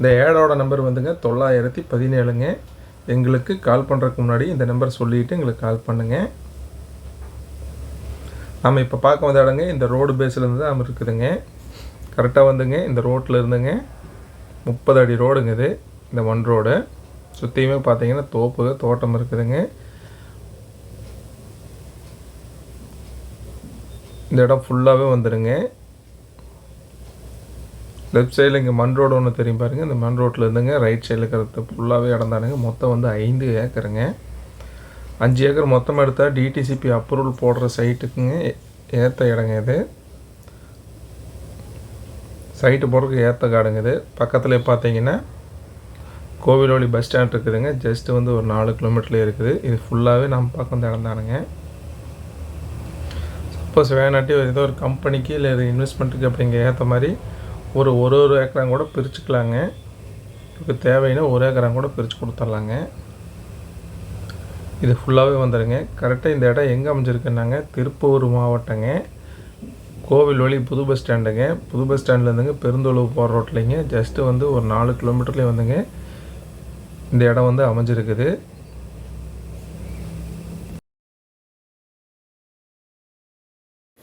இந்த ஏடோட நம்பர் வந்துங்க தொள்ளாயிரத்தி பதினேழுங்க. எங்களுக்கு கால் பண்ணுறதுக்கு முன்னாடி இந்த நம்பர் சொல்லிவிட்டு எங்களுக்கு கால் பண்ணுங்கள் நம்ம இப்போ பார்க்க வந்த இடங்க இந்த ரோடு பேஸ்லேருந்து தான் இருக்குதுங்க. கரெக்டாக வந்துங்க இந்த ரோட்டில் இருந்துங்க. முப்பது அடி ரோடுங்க இது இந்த மண் ரோடு சுற்றியுமே பார்த்தீங்கன்னா தோப்பு தோட்டம் இருக்குதுங்க. இந்த இடம் ஃபுல்லாகவே வந்துடுங்க லெஃப்ட் சைடில் இங்கே மண் ரோடு ஒன்று தெரியும் பாருங்கள் இந்த மண் ரோட்டில் இருந்துங்க ரைட் சைடில் இருக்கிறது ஃபுல்லாகவே இடந்தானுங்க மொத்தம் வந்து ஐந்து ஏக்கருங்க. அஞ்சு ஏக்கர் மொத்தமாக எடுத்தால் டிடிசிபி அப்ரூவல் போடுற சைட்டுக்குங்க ஏற்ற இடங்க இது. சைட்டு போடுறதுக்கு ஏற்ற காடுங்க இது. பக்கத்தில் பார்த்தீங்கன்னா கோவிலோலி பஸ் ஸ்டாண்ட் இருக்குதுங்க. ஜஸ்ட்டு வந்து ஒரு நாலு கிலோமீட்டர்லேயே இருக்குது. இது ஃபுல்லாகவே நம்ம பார்க்க வந்து இடம் சப்போஸ் வேணாட்டி ஏதோ ஒரு கம்பெனிக்கு இல்லை இன்வெஸ்ட்மெண்ட்டுக்கு அப்படிங்க ஏற்ற மாதிரி ஒரு ஒரு ஒரு ஏக்கராங்க கூட பிரிச்சுக்கலாங்க. இதுக்கு தேவைன்னா ஒரு ஏக்கராங்க கூட பிரித்து கொடுத்துர்லாங்க. இது ஃபுல்லாகவே வந்துடுங்க கரெக்டாக இந்த இடம் எங்கே அமைஞ்சிருக்குன்னாங்க திருப்பூர் மாவட்டங்க. கோவில் வழி புது பஸ் ஸ்டாண்டுங்க புது பஸ் ஸ்டாண்ட்லேருந்துங்க பெருந்தொழுவு போகிற ரோட்லைங்க ஜஸ்ட்டு வந்து ஒரு நாலு கிலோமீட்டர்லேயே வந்துங்க. இந்த இடம் வந்து அமைஞ்சிருக்குது.